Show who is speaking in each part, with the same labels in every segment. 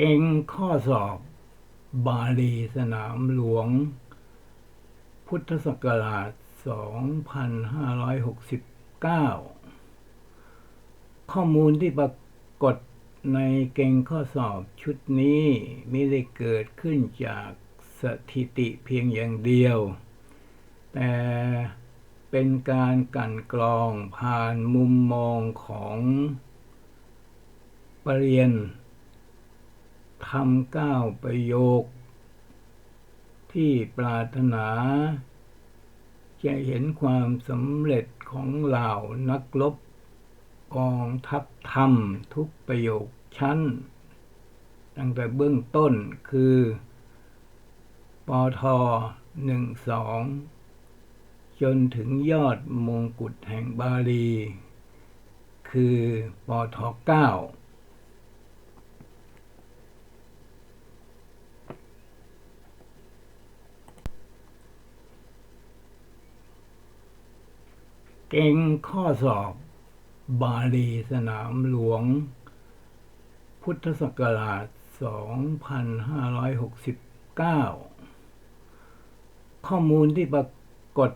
Speaker 1: เก่งข้อสอบบาลีสนามหลวง พุทธศักราช 2569 ข้อมูลที่ปรากฏในเก่งข้อสอบชุดนี้ไม่ได้เกิดขึ้นจากสถิติเพียงอย่างเดียว แต่เป็นการกลั่นกรองผ่านมุมมองของปรริญญา ทำเก้าประโยค ที่ปรารถนา จะเห็นความสำเร็จของเหล่านักรบกองทัพธรรมทุกประโยคชั้น ตั้งแต่เบื้องต้นคือปอทหนึ่งสองจนถึงยอดมงกุฎแห่งบาลี คือปอทเก้า เก่งข้อสอบ บาลีสนามหลวง พุทธศักราช 2569 ข้อมูลที่ปรากฏ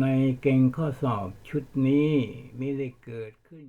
Speaker 1: ในเก่งข้อสอบชุดนี้ไม่ได้เกิดขึ้น